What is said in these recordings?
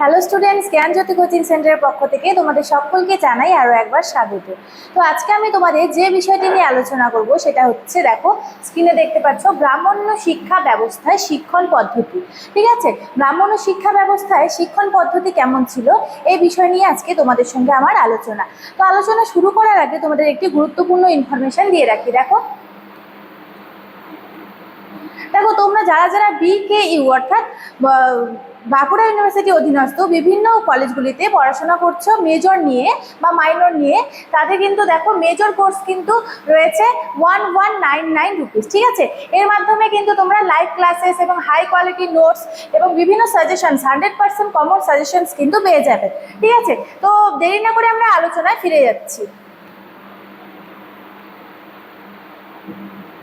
Hello students জ্ঞানজ্যোতি coaching সেন্টারের পক্ষ থেকে তোমাদের সকলকে জানাই আরও একবার স্বাগত। তো আজকে আমি তোমাদের যে বিষয়টি নিয়ে আলোচনা করব সেটা হচ্ছে দেখো স্ক্রিনে দেখতে পাচ্ছ ব্রাহ্মণ্য শিক্ষা ব্যবস্থায় শিক্ষণ পদ্ধতি। ঠিক আছে? ব্রাহ্মণ্য শিক্ষা ব্যবস্থায় শিক্ষণ পদ্ধতি কেমন ছিল এই বিষয় নিয়ে আজকে তোমাদের সঙ্গে আমার আলোচনা। তো আলোচনা শুরু করার আগে তোমাদের একটি গুরুত্বপূর্ণ ইনফরমেশন দিয়ে রাখি, দেখো। দেখো, তোমরা যারা যারা বি কে ইউ অর্থাৎ বাঁকুড়া ইউনিভার্সিটি অধীনস্থ বিভিন্ন কলেজগুলিতে পড়াশোনা করছ মেজর নিয়ে বা মাইনর নিয়ে। তাতে কিন্তু দেখো মেজর কোর্স কিন্তু রয়েছে one one nine nine rupees ঠিক আছে? এর মাধ্যমে কিন্তু তোমরা লাইভ ক্লাসেস এবং হাই কোয়ালিটি নোটস এবং বিভিন্ন suggestions hundred percent common suggestions কিন্তু পেয়ে যাবে, ঠিক আছে? তো দেরি না করে আমরা আলোচনায় ফিরে যাচ্ছি।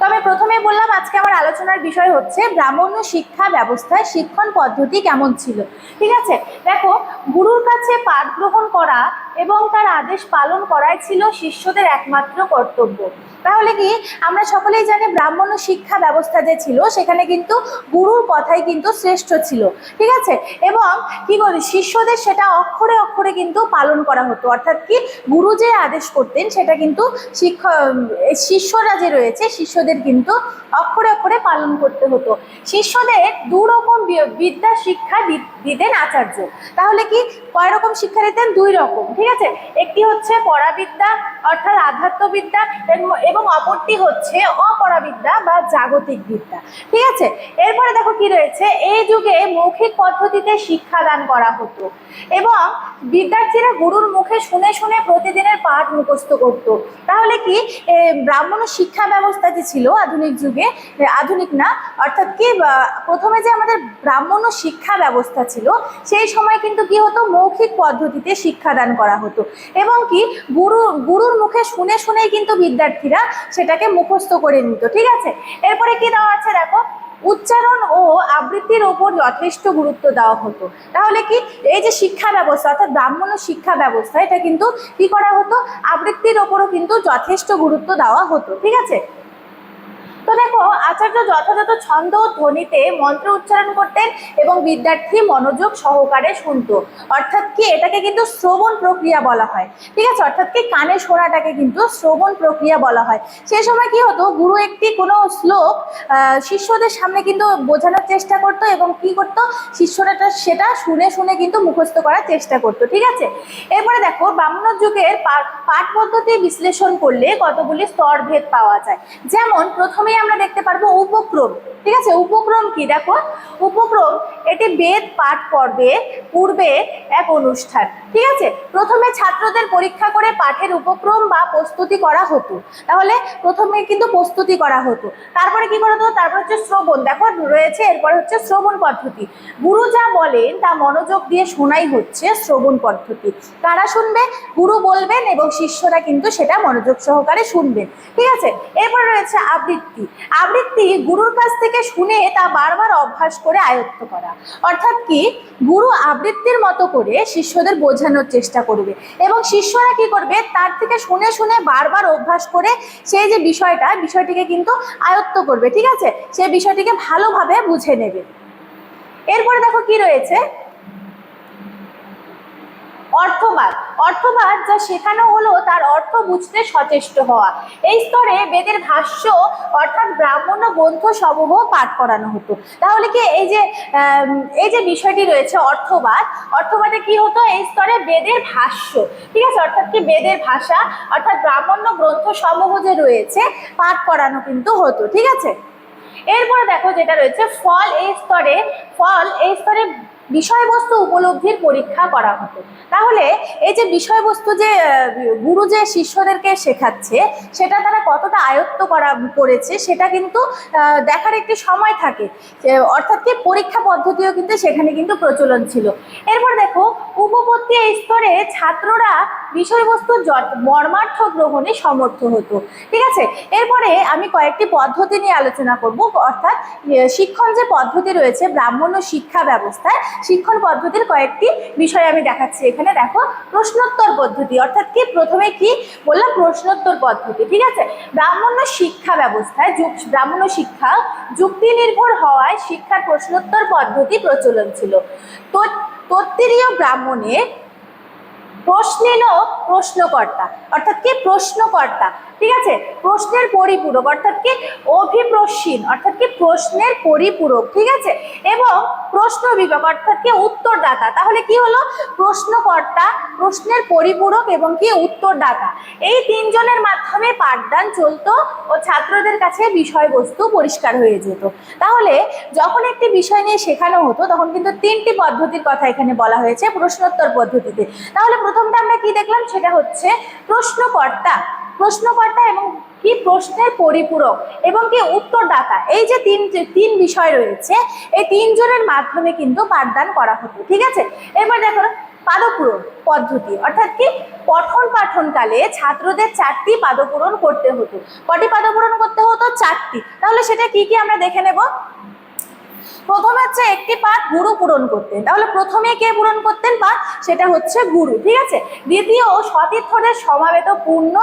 তবে প্রথমে বললাম আজকে আমার আলোচনার বিষয় হচ্ছে ব্রাহ্মণ্য শিক্ষা ব্যবস্থায় শিক্ষণ পদ্ধতি কেমন ছিল। ঠিক আছে? দেখো, গুরুর কাছে পাঠ গ্রহণ করা এবং তার আদেশ পালন করাই ছিল শিষ্যদের একমাত্র কর্তব্য। তাহলে কি, আমরা সকলেই জানি ব্রাহ্মণ শিক্ষা ব্যবস্থা যে ছিল, সেখানে কিন্তু গুরুর কথাই কিন্তু শ্রেষ্ঠ ছিল। ঠিক আছে? এবং কি বলি, শিষ্যদের সেটা অক্ষরে অক্ষরে কিন্তু পালন করা হতো। অর্থাৎ কি, গুরু যে আদেশ করতেন, সেটা কিন্তু শিক্ষা শিষ্যরা যে রয়েছে, শিষ্যদের কিন্তু অক্ষরে অক্ষরে পালন করতে হতো। শিষ্যদের দু রকম বিদ্যা শিক্ষা দিতেন আচার্য। তাহলে কি, কয় রকম শিক্ষা দিতেন? দুই রকম। ঠিক আছে? একটি হচ্ছে পরাবিদ্যা, অর্থাৎ আধ্যাত্মবিদ্যা, এবং- অপরটি হচ্ছে অপরাবিদ্যা বা জাগতিক বিদ্যা ঠিক আছে? এরপরে দেখো কি রয়েছে? এই যুগে মৌখিক পদ্ধতিতে শিক্ষাদান করা হতো এবং বিদ্যার্থীরা গুরুর মুখে শুনে শুনে প্রতিদিনের পাঠ মুখস্থ করত। তাহলে কি? ব্রাহ্মণ শিক্ষা ব্যবস্থা যে ছিল আধুনিক যুগে আধুনিক না, অর্থাৎ কি প্রথমে যে আমাদের ব্রাহ্মণ শিক্ষা ব্যবস্থা ছিল, সেই সময় কিন্তু কি হতো? মৌখিক পদ্ধতিতে শিক্ষাদান করা হতো। এবং কি, গুরু, গুরুর মুখে শুনে শুনেই কিন্তু বিদ্যার্থীরা সেটাকে মুখস্থ করে নিত, ঠিক আছে? এরপরে কি দেওয়া আছে দেখো? উচ্চারণ ও আবৃত্তির ওপর যথেষ্ট গুরুত্ব দেওয়া হতো। তাহলে কি, এই যে শিক্ষা ব্যবস্থা, অর্থাৎ ব্রাহ্মণ শিক্ষা ব্যবস্থা, এটা কিন্তু কি করা হতো? আবৃত্তির ওপরও কিন্তু যথেষ্ট গুরুত্ব দেওয়া হতো, ঠিক আছে? তো দেখো, আচার্য যথাযথ ছন্দ ধ্বনিতে মন্ত্র উচ্চারণ করতেন এবং বিদ্যার্থী মনোযোগ সহকারে শুনতো। অর্থাৎ কি, এটাকে কিন্তু শ্রবণ প্রক্রিয়া বলা হয়। ঠিক আছে? অর্থাৎ কি, কানে শোনাটাকে কিন্তু শ্রবণ প্রক্রিয়া বলা হয়। সেই সময় কি হতো, গুরু একটি কোনো শ্লোক শিষ্যদের সামনে কিন্তু বোঝানোর চেষ্টা করতো এবং কি করতো, শিষ্যরা সেটা শুনে শুনে কিন্তু মুখস্থ করার চেষ্টা করতো। ঠিক আছে? এরপরে দেখো ব্রাহ্মণ যুগের পাঠ পদ্ধতি বিশ্লেষণ করলে কতগুলি স্তরভেদ পাওয়া যায়। যেমন প্রথমেই আমরা দেখতে পারব উপক্রম। ঠিক আছে? উপক্রম কি? দেখো, উপক্রম এটি বেদ পাঠ পর্বে পূর্বে এক অনুষ্ঠান। ঠিক আছে? প্রথমে ছাত্রদের পরীক্ষা করে পাঠের উপক্রম বা প্রস্তুতি করা হতো। তাহলে প্রথমে কিন্তু প্রস্তুতি করা হতো। তারপরে কি করা হতো? তারপর হচ্ছে শ্রবণ। দেখো, রয়েছে, এরপরে হচ্ছে শ্রবণ পদ্ধতি। গুরু যা বলেন, তা মনোযোগ দিয়ে শোনাই হচ্ছে শ্রবণ পদ্ধতি। কারা শুনবে? গুরু বলবেন এবং শিষ্যরা কিন্তু সেটা মনোযোগ সহকারে শুনবেন। ঠিক আছে? এরপর রয়েছে আবৃত্তি। আবৃত্তি গুরুর কাছ থেকে শুনে তা বারবার অভ্যাস করে আয়ত্ত করা। অর্থাৎ কি? গুরু আবৃত্তির মতো করে শিষ্যদের বোঝানোর চেষ্টা করবে। এবং শিষ্যরা কি করবে? তার থেকে শুনে শুনে বারবার অভ্যাস করে সেই যে বিষয়টা, বিষয়টিকে কিন্তু আয়ত্ত করবে, ঠিক আছে? সেই বিষয়টিকে ভালোভাবে বুঝে নেবে। এরপরে দেখো কি রয়েছে? অর্থবাদ। অর্থবাদ যা শেখানো হলো, তার অর্থ বুঝতে সচেষ্ট হওয়া। এই স্তরে বেদের ভাষ্য অর্থাৎ ব্রাহ্মণ গ্রন্থ সমূহ পাঠ করানো হতো। তাহলে কি এই যে এই যে বিষয়টি রয়েছে অর্থবাদ, অর্থবাদে কি হতো? এই স্তরে বেদের ভাষ্য। ঠিক আছে? অর্থাৎ কি বেদের ভাষা, অর্থাৎ ব্রাহ্মণ্য গ্রন্থ সমূহ যে রয়েছে, পাঠ করানো কিন্তু হতো। ঠিক আছে? এরপরে দেখো যেটা রয়েছে, ফল এই স্তরে, ফল এই স্তরে বিষয়বস্তু উপলব্ধির পরীক্ষা করা হতো। তাহলে এই যে বিষয়বস্তু যে গুরু যে শিষ্যদেরকে শেখাচ্ছে, সেটা তারা কতটা আয়ত্ত করা, করেছে, সেটা কিন্তু দেখার একটি সময় থাকে। অর্থাৎ কি পরীক্ষা পদ্ধতিও কিন্তু সেখানে কিন্তু প্রচলন ছিল। এরপর এই স্তরে ছাত্ররা বিষয়বস্তু মর্মার্থ গ্রহণে সমর্থ হতো। ঠিক আছে? এরপরে আমি কয়েকটি পদ্ধতি নিয়ে আলোচনা করব। অর্থাৎ শিক্ষণ যে পদ্ধতি রয়েছে ব্রাহ্মণ্য শিক্ষা ব্যবস্থায়, শিক্ষণ পদ্ধতির কয়েকটি বিষয় আমি দেখাচ্ছি এখানে। দেখো, প্রশ্নোত্তর পদ্ধতি, অর্থাৎ কি? প্রথমে কি? বললাম প্রশ্নোত্তর পদ্ধতি, ঠিক আছে? ব্রাহ্মণ্য শিক্ষা ব্যবস্থায় যুক- ব্রাহ্মণ্য শিক্ষা যুক্তি নির্ভর হওয়ায় শিক্ষার প্রশ্নোত্তর পদ্ধতি প্রচলন ছিল। তো তথ্য ব্রাহ্মণে প্রশ্নেন প্রশ্নকর্তা। অর্থাৎ কি প্রশ্নকর্তা? ঠিক আছে? প্রশ্নের পরিপূরক, অর্থাৎ কি অভিপ্রশ্নীন অর্থাৎ কি প্রশ্নের পরিপূরক, ঠিক আছে? এবং প্রশ্ন বিভাগ, অর্থাৎ কি উত্তরদাতা। তাহলে কি হলো? প্রশ্নকর্তা, প্রশ্নের পরিপূরক এবং কি উত্তরদাতা। এই তিনজনের মাধ্যমে পাঠদান চলতো ও ছাত্রদের কাছে বিষয়বস্তু পরিষ্কার হয়ে যেত। তাহলে যখন একটি বিষয় নিয়ে শেখানো হতো, তখন কিন্তু তিনটি পদ্ধতির কথা এখানে বলা হয়েছে প্রশ্নোত্তর পদ্ধতিতে। তাহলে প্রথমটা আমরা কি দেখলাম? সেটা হচ্ছে প্রশ্নকর্তা। প্রশ্নকর্তা এবং কি প্রশ্নের পরিপূরক এবং কি উত্তরদাতা। এই যে তিন তিন বিষয় রয়েছে, এই তিনজনের মাধ্যমে কিন্তু পাঠদান করা হতো, ঠিক আছে? এবার দেখো, পাদপূরণ পদ্ধতি। অর্থাৎ কি? পঠন পাঠনকালে ছাত্রদের চারটি পাদপূরণ করতে হতো। কটি পাদপূরণ করতে হতো? চারটি। তাহলে সেটা কি কি আমরা দেখে নেব? প্রথমে হচ্ছে একটি পাঠ গুরু পূরণ করতেন। তাহলে প্রথমে কে পূরণ করতেন পাঠ? সেটা হচ্ছে গুরু, ঠিক আছে? দ্বিতীয় সতীর্থদের সমাবেত পূর্ণ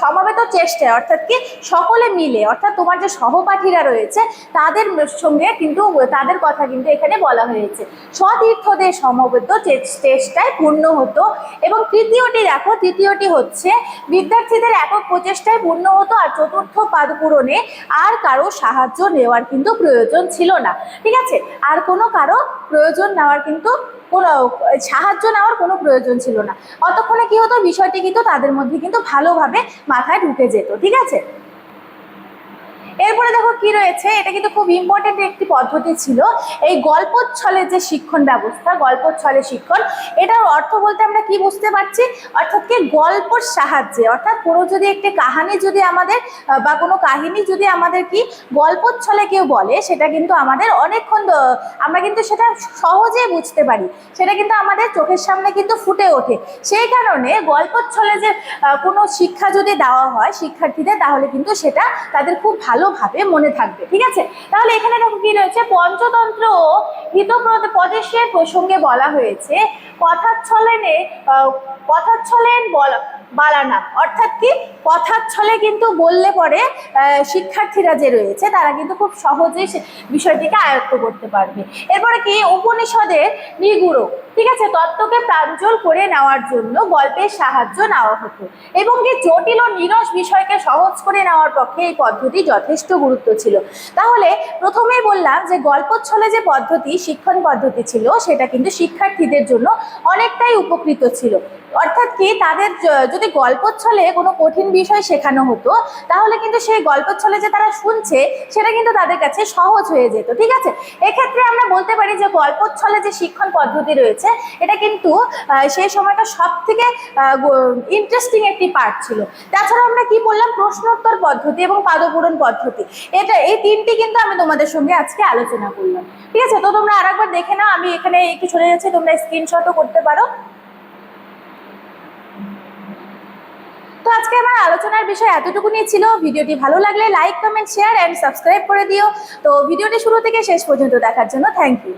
সমবেত চেষ্টায় অর্থাৎ কি? সকলে মিলে, অর্থাৎ তোমার যে সহপাঠীরা রয়েছে, তাদের সঙ্গে কিন্তু তাদের কথা কিন্তু এখানে বলা হয়েছে। সতীর্থদের সমবেত চেষ্টায় পূর্ণ হতো এবং তৃতীয়টি দেখো, তৃতীয়টি হচ্ছে বিদ্যার্থীদের একক প্রচেষ্টায় পূর্ণ হতো আর চতুর্থ পাদ পূরণে আর কারও সাহায্য নেওয়ার কিন্তু প্রয়োজন ছিল না। ঠিক আছে? আর কোনো কারও প্রয়োজন নেওয়ার কিন্তু কোনো, সাহায্য নেওয়ার কোনো প্রয়োজন ছিল না। অতক্ষণে কি হতো? বিষয়টি কিন্তু তাদের মধ্যে কিন্তু ভালোভাবে মাথায় ঢুকে যেত, ঠিক আছে? এরপরে দেখো কি রয়েছে, এটা কিন্তু খুব ইম্পর্টেন্ট একটি পদ্ধতি ছিল, এই গল্পচ্ছলের যে শিক্ষণ ব্যবস্থা, গল্পচ্ছলের শিক্ষণ, এটার অর্থ বলতে আমরা কি বুঝতে পারছি? অর্থাৎ কি গল্পর সাহায্যে, অর্থাৎ কোনো যদি একটি কাহানি যদি আমাদের বা কোনো কাহিনী যদি আমাদের কি গল্পচ্ছলে কেউ বলে, সেটা কিন্তু আমাদের অনেকক্ষণ আমরা কিন্তু সেটা সহজে বুঝতে পারি, সেটা কিন্তু আমাদের চোখের সামনে কিন্তু ফুটে ওঠে। সেই কারণে গল্পচ্ছলে যে কোনো শিক্ষা যদি দেওয়া হয় শিক্ষার্থীদের, তাহলে কিন্তু সেটা তাদের খুব ভালোভাবে মনে থাকবে, ঠিক আছে? তাহলে এখানে দেখো কি রয়েছে? পঞ্চতন্ত্র ও হিতপ্রদেশের প্রসঙ্গে বলা হয়েছে। কথাচ্ছলেনে কথাচ্ছলেন বলা বালানা অর্থাৎ কি? কথার ছলে কিন্তু বললে পরে শিক্ষার্থীরা যে রয়েছে, তারা কিন্তু খুব সহজেই বিষয়টিকে আয়ত্ত করতে পারবে। এরপরে কি? উপনিষদের নিগুড়ো, ঠিক আছে? তত্ত্বকে প্রাঞ্জল করে নেওয়ার জন্য গল্পের সাহায্য নেওয়া হতো। এবং কি? জটিল ও নিরস বিষয়কে সহজ করে নেওয়ার পক্ষে এই পদ্ধতি যথেষ্ট গুরুত্ব ছিল। তাহলে প্রথমেই বললাম যে, গল্পচ্ছলে যে পদ্ধতি, শিক্ষণ পদ্ধতি ছিল, সেটা কিন্তু শিক্ষার্থীদের জন্য অনেকটাই উপকৃত ছিল। অর্থাৎ কি তাদের যদি গল্পচ্ছলে কোনো কঠিন বিষয় শেখানো হতো, তাহলে কিন্তু সেই গল্পচ্ছলে যে তারা শুনছে, সেটা কিন্তু তাদের কাছে সহজ হয়ে যেত, ঠিক আছে? এক্ষেত্রে আমরা বলতে পারি যে গল্পচ্ছলে যে শিক্ষণ পদ্ধতি রয়েছে, এটা কিন্তু সেই সময়টা সব থেকে ইন্টারেস্টিং একটি পার্ট ছিল। তাছাড়া আমরা কি বললাম? প্রশ্নোত্তর পদ্ধতি এবং পাদপূরণ পদ্ধতি। এটা, এই তিনটি কিন্তু আমি তোমাদের সঙ্গে আজকে আলোচনা করলাম। ঠিক আছে? তো তোমরা আরেকবার দেখে নাও, আমি এখানে চলে যাচ্ছি, তোমরা স্ক্রিনশটও করতে পারো। তো আজকে আমার আলোচনার বিষয় এতটুকু নিয়ে ছিল। ভিডিওটি ভালো লাগলে like comment share and subscribe করে দিও। তো ভিডিওটি শুরু থেকে শেষ পর্যন্ত দেখার জন্য থ্যাংক ইউ